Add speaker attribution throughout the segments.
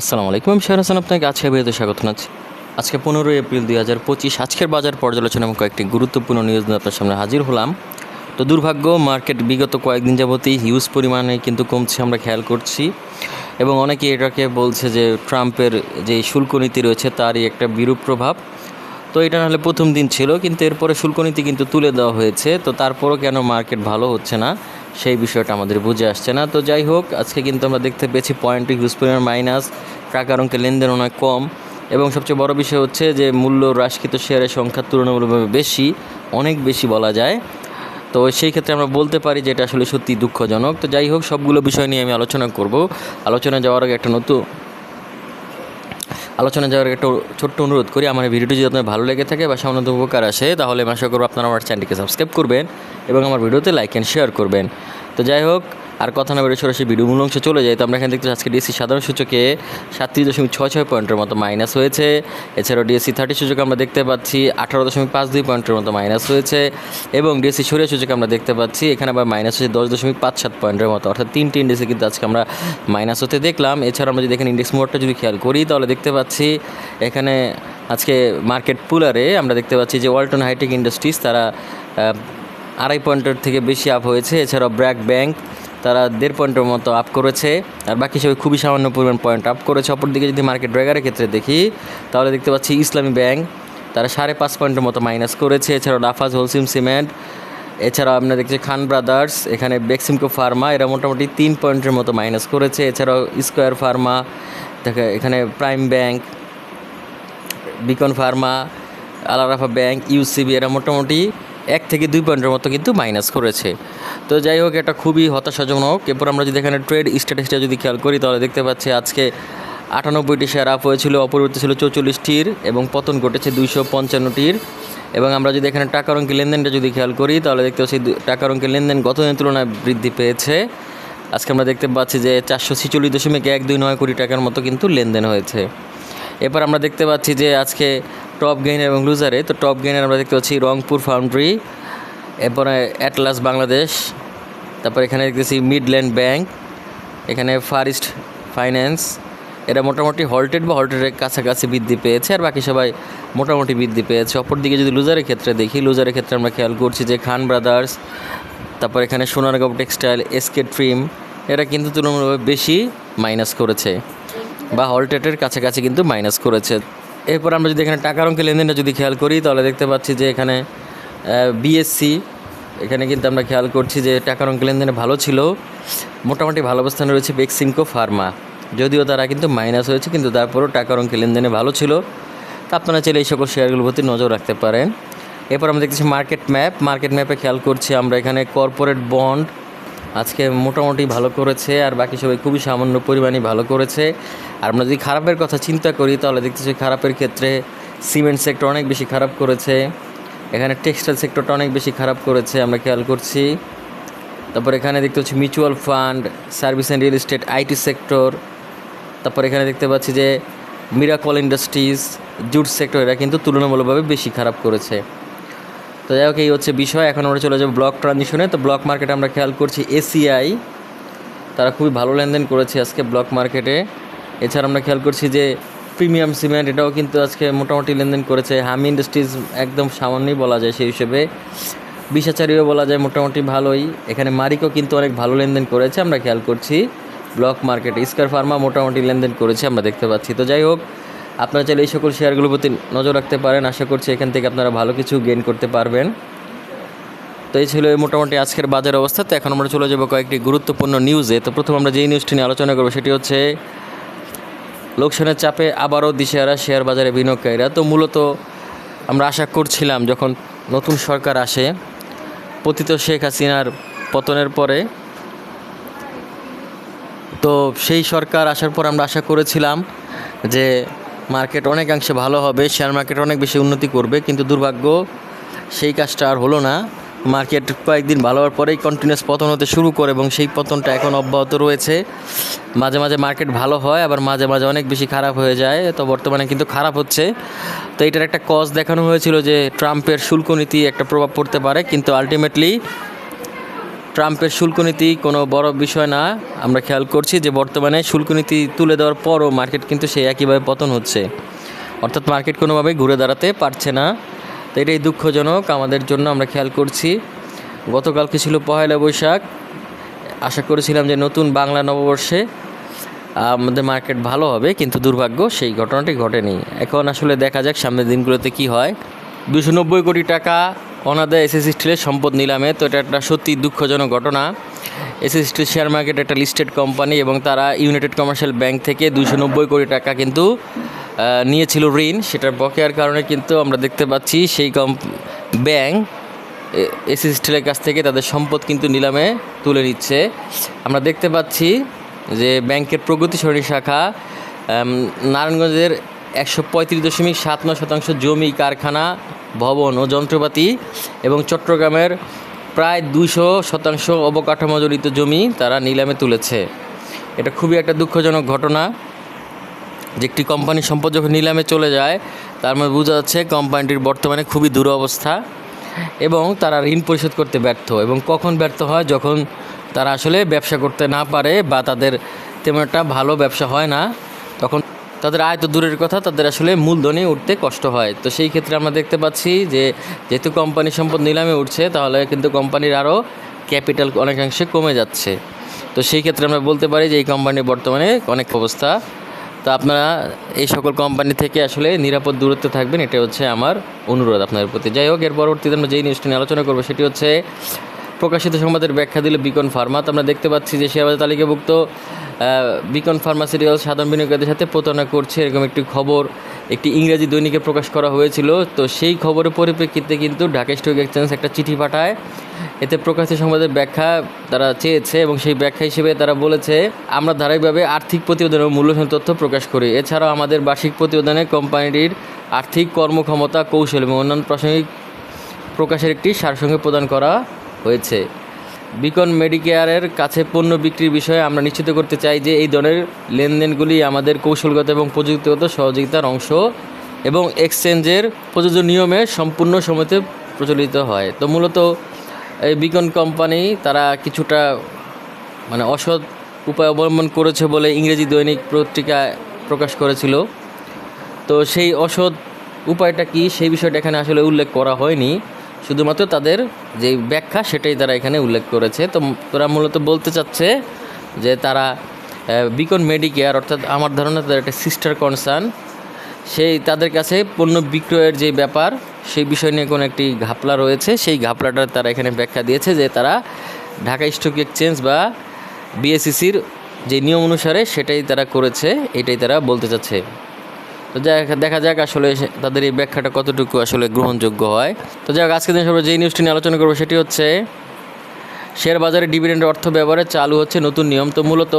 Speaker 1: আসসালামু আলাইকুম, আমি শাহর হাসান আপনাকে আজকে ভিডিওতে স্বাগত জানাচ্ছি। আজকে পনেরোই এপ্রিল দুই হাজার পঁচিশ, আজকের বাজার পর্যালোচনা এবং কয়েকটি গুরুত্বপূর্ণ নিউজ নিয়ে আপনার সামনে হাজির হলাম। তো দুর্ভাগ্য মার্কেট বিগত কয়েকদিন যাবতই হিউজ পরিমাণে কিন্তু কমছে আমরা খেয়াল করছি। এবং অনেকে এটাকে বলছে যে ট্রাম্পের যে শুল্ক নীতি রয়েছে, তারই একটা বিরূপ প্রভাব। তো এটা নাহলে প্রথম দিন ছিল, কিন্তু এরপরে শুল্ক নীতি কিন্তু তুলে দেওয়া হয়েছে। তো তারপরও কেন মার্কেট ভালো হচ্ছে না, সেই বিষয়টা আমাদের বুঝে আসছে না। তো যাই হোক, আজকে কিন্তু আমরা দেখতে পেয়েছি পয়েন্ট হিউজ পরিমাণ মাইনাস টাকার অঙ্কে লেনদেন অনেক কম। এবং সবচেয়ে বড় বিষয় হচ্ছে যে, মূল্য হ্রাসকৃত শেয়ারের সংখ্যা তুলনামূলকভাবে বেশি, অনেক বেশি বলা যায়। তো সেই ক্ষেত্রে আমরা বলতে পারি যে, এটা আসলে সত্যি দুঃখজনক। তো যাই হোক, সবগুলো বিষয় নিয়ে আমি আলোচনা করব। আলোচনা যাওয়ার আগে একটা নতুন আলোচনা যাওয়ার একটু ছোট্ট অনুরোধ করি। আমার ভিডিওটি যদি আপনার ভালো লেগে থাকে বা সামান্য উপকার আসে, তাহলে আশা করব আপনারা আমার চ্যানেলটিকে সাবস্ক্রাইব করবেন এবং আমার ভিডিওতে লাইক অ্যান্ড শেয়ার করবেন। তো যাই হোক আর কথা না বেরো সরাসরি ভিডিও মূল অংশে চলে যায় তো আমরা এখানে দেখতে আজকে ডিএসসি সাধারণ সূচকে সাতত্রিশ দশমিক ছয় ছয় পয়েন্টের মতো মাইনাস হয়েছে। এছাড়াও ডিএসসি থার্টি সূচকে আমরা দেখতে পাচ্ছি আঠারো দশমিক পাঁচ দুই পয়েন্টের মতো মাইনাস হয়েছে। এবং ডিএসসি সরিয়া সূচকে আমরা দেখতে পাচ্ছি, এখানে আবার মাইনাস হয়েছে দশ দশমিক পাঁচ সাত পয়েন্টের মতো। অর্থাৎ তিনটি ইন্ডেক্সে কিন্তু আজকে আমরা মাইনাস হতে দেখলাম। এছাড়া আমরা যদি এখানে ইন্ডেক্স মোডটা যদি খেয়াল করি, তাহলে দেখতে পাচ্ছি এখানে আজকে মার্কেট পুলারে আমরা দেখতে পাচ্ছি যে ওয়ালটন হাইটেক ইন্ডাস্ট্রিজ তারা আড়াই পয়েন্টের থেকে বেশি আপ হয়েছে। এছাড়াও ব্র্যাক ব্যাংক তারা দেড় পয়েন্টের মতো আপ করেছে। আর বাকি সবাই খুবই সামান্য পরিমাণ পয়েন্ট আপ করেছে। অপরদিকে যদি মার্কেট ড্রাইগারের ক্ষেত্রে দেখি, তাহলে দেখতে পাচ্ছি ইসলামী ব্যাংক তারা সাড়ে পাঁচ পয়েন্টের মতো মাইনাস করেছে। এছাড়াও লাফাজ হোলসিম সিমেন্ট এছাড়াও আমরা দেখছি খান ব্রাদার্স এখানে বেক্সিমকো ফার্মা এরা মোটামুটি তিন পয়েন্টের মতো মাইনাস করেছে। এছাড়াও স্কোয়ার ফার্মা দেখে এখানে Prime Bank Beacon Pharma Alarafah Bank UCB এরা মোটামুটি এক থেকে দুই পয়েন্টের মতো কিন্তু মাইনাস করেছে। তো যাই হোক, এটা খুবই হতাশাজনক। এরপর আমরা যদি এখানে ট্রেড স্ট্যাটাসটা যদি খেয়াল করি, তাহলে দেখতে পাচ্ছি আজকে আটানব্বইটি শেয়ার আপ হয়েছিল, অপরিবর্তিত ছিল চৌচল্লিশটির এবং পতন ঘটেছে দুইশো পঞ্চান্নটির। এবং আমরা যদি এখানে টাকার অঙ্কের লেনদেনটা যদি খেয়াল করি, তাহলে দেখতে পাচ্ছি টাকার অঙ্কের লেনদেন গত দিনের তুলনায় বৃদ্ধি পেয়েছে। আজকে আমরা দেখতে পাচ্ছি যে চারশো ছিচল্লিশ দশমিক এক দুই নয় কোটি টাকার মতো কিন্তু লেনদেন হয়েছে। এরপর আমরা দেখতে পাচ্ছি যে আজকে টপ গেইনার এবং লুজারে তো টপ গেইনার আমরা দেখতে পাচ্ছি রংপুর ফাউন্ড্রি এরপরে অ্যাটলাস বাংলাদেশ তারপর এখানে দেখতেছি মিডল্যান্ড ব্যাংক এখানে ফারিস্ট ফাইন্যান্স এরা মোটামুটি হল্টেড বা হল্টেডের কাছাকাছি বৃদ্ধি পেয়েছে, আর বাকি সবাই মোটামুটি বৃদ্ধি পেয়েছে। অপরদিকে যদি লুজারের ক্ষেত্রে দেখি লুজারের ক্ষেত্রে আমরা খেয়াল করছি যে খান ব্রাদার্স তারপর এখানে সোনারগাঁও টেক্সটাইল এসকে ট্রিম এরা কিন্তু তুলনামূলকভাবে বেশি মাইনাস করেছে, বা হল্টেটের কাছাকাছি কিন্তু মাইনাস করেছে। এরপর আমরা যদি এখানে টাকার অঙ্কের লেনদেনটা যদি খেয়াল করি, তাহলে দেখতে পাচ্ছি যে এখানে বিএসসি এখানে কিন্তু আমরা খেয়াল করছি যে টাকার অঙ্কের লেনদেনে ভালো ছিল। মোটামুটি ভালো অবস্থানে রয়েছে বেক্সিমকো ফার্মা। যদিও তারা কিন্তু মাইনাস হয়েছে, কিন্তু তারপরেও টাকার অঙ্কের লেনদেনে ভালো ছিল। তা আপনারা চাইলে এই সকল শেয়ারগুলোর প্রতি নজর রাখতে পারেন। এরপর আমরা দেখতেছি মার্কেট ম্যাপ। মার্কেট ম্যাপে খেয়াল করছি আমরা এখানে কর্পোরেট বন্ড আজকে মোটামুটি ভালো করেছে, আর বাকি সবাই খুবই সামান্য পরিমাণে ভালো করেছে। আর আমরা যদি খারাপের কথা চিন্তা করি, তাহলে দেখতেছি খারাপের ক্ষেত্রে সিমেন্ট সেক্টর অনেক বেশি খারাপ করেছে, এখানে টেক্সটাইল সেক্টরটা অনেক বেশি খারাপ করেছে, আমরা খেয়াল করছি। তারপর এখানে দেখতে পাচ্ছি mutual fund, service and real estate, IT sector. তারপর এখানে দেখতে পাচ্ছি যে মিরাকল ইন্ডাস্ট্রিজ, জুট সেক্টর, এরা কিন্তু তুলনামূলকভাবে বেশি খারাপ করেছে। তো যাই হোক, এই হচ্ছে বিষয়। এখন আমরা চলে যাব ব্লক ট্রানজিশনে তো ব্লক মার্কেটে আমরা খেয়াল করছি এসিআই তারা খুবই ভালো লেনদেন করেছে আজকে ব্লক মার্কেটে এছাড়া আমরা খেয়াল করছি যে প্রিমিয়াম সিমেন্ট এটাও কিন্তু আজকে মোটামুটি লেনদেন করেছে। হামি ইন্ডাস্ট্রিজ একদম সামান্যই বলা যায় সেই হিসেবে। বিশাচারীও বলা যায় মোটামুটি ভালোই। এখানে মারিকও কিন্তু অনেক ভালো লেনদেন করেছে, আমরা খেয়াল করছি। ব্লক মার্কেটে ইস্কার ফার্মা মোটামুটি লেনদেন করেছে, আমরা দেখতে পাচ্ছি। তো যাই হোক আপনারা চাইলে এই সকল শেয়ারগুলোর প্রতি নজর রাখতে পারেন। আশা করছি এখান থেকে আপনারা ভালো কিছু গেইন করতে পারবেন। তো এই ছিল মোটামুটি আজকের বাজার অবস্থা। তো এখন আমরা চলে যাব কয়েকটি গুরুত্বপূর্ণ নিউজে তো প্রথম আমরা যেই নিউজটি নিয়ে আলোচনা করব সেটি হচ্ছে, লোকসানের চাপে আবারও দিশেহারা শেয়ার বাজারে বিনিয়োগকারীরা। তো মূলত আমরা আশা করছিলাম যখন নতুন সরকার আসে, পতিত শেখ হাসিনার পতনের পরে, তো সেই সরকার আসার পর আমরা আশা করেছিলাম যে মার্কেট অনেকাংশে ভালো হবে শেয়ার মার্কেট অনেক বেশি উন্নতি করবে, কিন্তু দুর্ভাগ্য সেই কাজটা আর হলো না। মার্কেট কয়েকদিন ভালো হওয়ার পরেই কন্টিনিউয়াস পতন হতে শুরু করে এবং সেই পতনটা এখন অব্যাহত রয়েছে। মাঝে মাঝে মার্কেট ভালো হয়, আবার মাঝে মাঝে অনেক বেশি খারাপ হয়ে যায়, তো বর্তমানে কিন্তু খারাপ হচ্ছে। তো এটার একটা কজ দেখানো হয়েছিল যে ট্রাম্পের শুল্ক নীতি একটা প্রভাব পড়তে পারে, কিন্তু আলটিমেটলি ট্রাম্পের শুল্ক নীতি কোনো বড় বিষয় না। আমরা খেয়াল করছি যে বর্তমানে শুল্ক নীতি তুলে দেওয়ার পরও মার্কেট কিন্তু সেই একইভাবে পতন হচ্ছে। অর্থাৎ মার্কেট কোনোভাবেই ঘুরে দাঁড়াতে পারছে না। তো এটাই দুঃখজনক আমাদের জন্য আমরা খেয়াল করছি। গতকালকে ছিল পহেলা বৈশাখ। আশা করেছিলাম যে নতুন বাংলা নববর্ষে আমাদের মার্কেট ভালো হবে, কিন্তু দুর্ভাগ্য সেই ঘটনাটি ঘটেনি। এখন আসলে দেখা যাক সামনের দিনগুলোতে কি হয়। দুশো নব্বই কোটি টাকা অনাদায় এসএস স্টিলের সম্পদ নিলামে। তো এটা একটা সত্যি দুঃখজনক ঘটনা। এসএস স্টিল শেয়ার মার্কেট একটা লিস্টেড কোম্পানি এবং তারা ইউনাইটেড কমার্শিয়াল ব্যাংক থেকে দুশো নব্বই কোটি টাকা কিন্তু নিয়েছিল ঋণ। সেটার বকেয়ার কারণে কিন্তু আমরা দেখতে পাচ্ছি সেই কম ব্যাংক এসএস স্টিলের কাছ থেকে তাদের সম্পদ কিন্তু নিলামে তুলে নিচ্ছে। আমরা দেখতে পাচ্ছি যে ব্যাংকের প্রগতি সরণি শাখা নারায়ণগঞ্জের একশো পঁয়ত্রিশ দশমিক সাত নয় শতাংশ জমি, কারখানা, ভবন ও যন্ত্রপাতি এবং চট্টগ্রামের প্রায় দুশো শতাংশ অবকাঠামোজনিত জমি তারা নিলামে তুলেছে। এটা খুবই একটা দুঃখজনক ঘটনা যে একটি কোম্পানির সম্পদ যখন নিলামে চলে যায়, তার মধ্যে বোঝা যাচ্ছে কোম্পানিটির বর্তমানে খুবই দুরবস্থা এবং তারা ঋণ পরিশোধ করতে ব্যর্থ এবং কখন ব্যর্থ হয় যখন তারা আসলে ব্যবসা করতে না পারে বা তাদের তেমন একটা ভালো ব্যবসা হয় না, তখন তাদের আয় তো দূরের কথা, তাদের আসলে মূলধনে উঠতে কষ্ট হয়। তো সেই ক্ষেত্রে আমরা দেখতে পাচ্ছি যে, যেহেতু কোম্পানি সম্পদ নিলামে উঠছে, তাহলে কিন্তু কোম্পানির আরও ক্যাপিটাল অনেকাংশে কমে যাচ্ছে। তো সেই ক্ষেত্রে আমরা বলতে পারি যে, এই কোম্পানির বর্তমানে অনেক অবস্থা। তো আপনারা এই সকল কোম্পানি থেকে আসলে নিরাপদ দূরত্বে থাকবেন এটা হচ্ছে আমার অনুরোধ আপনাদের প্রতি। যাই হোক, এর পরবর্তীতে আমরা যেই নিউজটি নিয়ে আলোচনা করব, সেটি হচ্ছে প্রকাশিত সংবাদের ব্যাখ্যা দিল বিকন ফার্মা। তো আমরা দেখতে পাচ্ছি যে শেয়ারবাজার তালিকাভুক্ত বিকন ফার্মাসিউটিক্যাল সাধারণ বিনিয়োগকারীদের সাথে প্রতারণা করছে, এরকম একটি খবর, একটি ইংরেজি দৈনিকে প্রকাশ করা হয়েছিল। তো সেই খবরের পরিপ্রেক্ষিতে কিন্তু ঢাকা স্টক এক্সচেঞ্জ একটা চিঠি পাঠায়। এতে প্রকাশিত সংবাদের ব্যাখ্যা তারা চেয়েছে এবং সেই ব্যাখ্যা হিসেবে তারা বলেছে, আমরা ধারাবাহিকভাবে আর্থিক প্রতিবেদন ও মূল্যহীন তথ্য প্রকাশ করি। এছাড়াও আমাদের বার্ষিক প্রতিবেদনে কোম্পানিটির আর্থিক কর্মক্ষমতা, কৌশল এবং অন্যান্য প্রাসঙ্গিক প্রকাশের একটি সারসংক্ষেপ প্রদান করা হয়েছে। বিকন মেডিকেয়ারের কাছে পণ্য বিক্রির বিষয়ে আমরা নিশ্চিত করতে চাই যে এই ধরনের লেনদেনগুলি আমাদের কৌশলগত এবং প্রযুক্তিগত সহযোগিতার অংশ এবং এক্সচেঞ্জের প্রযোজ্য নিয়মে সম্পূর্ণ সময়তে প্রচলিত হয়। তো মূলত এই বিকন কোম্পানি তারা কিছুটা মানে অসৎ উপায় অবলম্বন করেছে বলে ইংরেজি দৈনিক পত্রিকা প্রকাশ করেছিল। তো সেই অসৎ উপায়টা কি সেই বিষয়টা এখানে আসলে উল্লেখ করা হয়নি। শুধুমাত্র তাদের যে ব্যাখ্যা সেটাই তারা এখানে উল্লেখ করেছে। তো তোরা মূলত বলতে চাচ্ছে যে তারা বিকন মেডিকেয়ার অর্থাৎ আমার ধারণা তাদের একটা সিস্টার কনসার্ন সেই তাদের কাছে পণ্য বিক্রয়ের যে ব্যাপার, সেই বিষয় নিয়ে কোনো একটি ঘাপলা রয়েছে। সেই ঘাপলাটার তারা এখানে ব্যাখ্যা দিয়েছে যে তারা ঢাকা স্টক এক্সচেঞ্জ বা বিএসসিসির যে নিয়ম অনুসারে সেটাই তারা করেছে, এটাই তারা বলতে চাচ্ছে। তো দেখা দেখা যাক আসলে তাদের এই ব্যাখ্যাটা কতটুকু আসলে গ্রহণযোগ্য হয়। তো যাক আজকে দিন সবাই যেই নিউজটি নিয়ে আলোচনা করব সেটি হচ্ছে, শেয়ার বাজারে ডিভিডেন্ড অর্থ ব্যবহারে চালু হচ্ছে নতুন নিয়ম। তো মূলত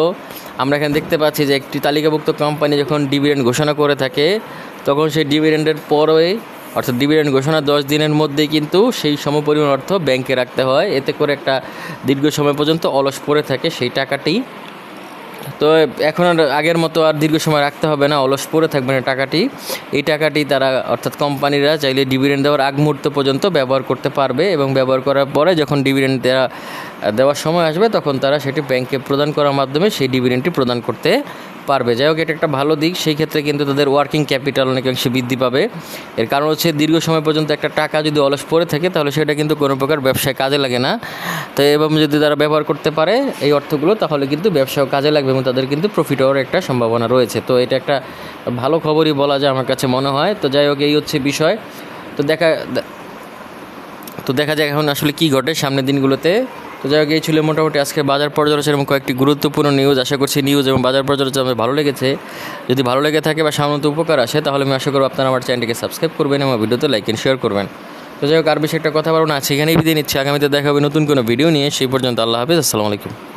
Speaker 1: আমরা এখানে দেখতে পাচ্ছি যে একটি তালিকাভুক্ত কোম্পানি যখন ডিভিডেন্ড ঘোষণা করে থাকে, তখন সেই ডিভিডেন্ডের পরে অর্থাৎ ডিভিডেন্ড ঘোষণা দশ দিনের মধ্যেই কিন্তু সেই সমপরিমাণ অর্থ ব্যাংকে রাখতে হয়। এতে করে একটা দীর্ঘ সময় পর্যন্ত অলস পড়ে থাকে সেই টাকাটি। তো এখন আর আগের মতো আর দীর্ঘ সময় রাখতে হবে না, অলস পরে থাকবে না টাকাটি। এই টাকাটি তারা, অর্থাৎ কোম্পানিরা চাইলে ডিভিডেন্ড দেওয়ার আগ মুহূর্ত পর্যন্ত ব্যবহার করতে পারবে এবং ব্যবহার করার পরে যখন ডিভিডেন্ড দেওয়া দেওয়ার সময় আসবে, তখন তারা সেটি ব্যাংকে প্রদান করার মাধ্যমে সেই ডিভিডেন্ডটি প্রদান করতে পারবে। যাই হোক, এটা একটা ভালো দিক। সেই ক্ষেত্রে কিন্তু তাদের ওয়ার্কিং ক্যাপিটাল অনেকাংশে বৃদ্ধি পাবে। এর কারণ হচ্ছে দীর্ঘ সময় পর্যন্ত একটা টাকা যদি অলস পড়ে থাকে, তাহলে সেটা কিন্তু কোনো প্রকার ব্যবসায় কাজে লাগে না। তো এবং যদি তারা ব্যবহার করতে পারে এই অর্থগুলো, তাহলে কিন্তু ব্যবসাও কাজে লাগবে এবং তাদের কিন্তু প্রফিট হওয়ার একটা সম্ভাবনা রয়েছে। তো এটা একটা ভালো খবরই বলা যায় আমার কাছে মনে হয়। তো যাই হোক, এই হচ্ছে বিষয়। তো দেখা তো দেখা যাক এখন আসলে কি ঘটে সামনের দিনগুলোতে। তো যাই হোক, এই ছিল মোটামুটি আজকে বাজার পর্যালোচনা এবং কয়েকটি গুরুত্বপূর্ণ নিউজ আশা করছি নিউজ এবং বাজার পর্যালোচনা আমার ভালো লেগেছে। যদি ভালো লেগে থাকে বা সামান্য উপকার আসে, তাহলে আমি আশা করব আপনারা আমার চ্যানেলটিকে সাবস্ক্রাইব করবেন এবং ভিডিওতে লাইক এন্ড শেয়ার করবেন। তো যাই হোক, আর বেশি একটা কথা বলব না সেখানেই বিদায় নিচ্ছি। আগামীতে দেখা হবে নতুন কোনো ভিডিও নিয়ে। সেই পর্যন্ত আল্লাহ হাফিজ, আসসালামু আলাইকুম।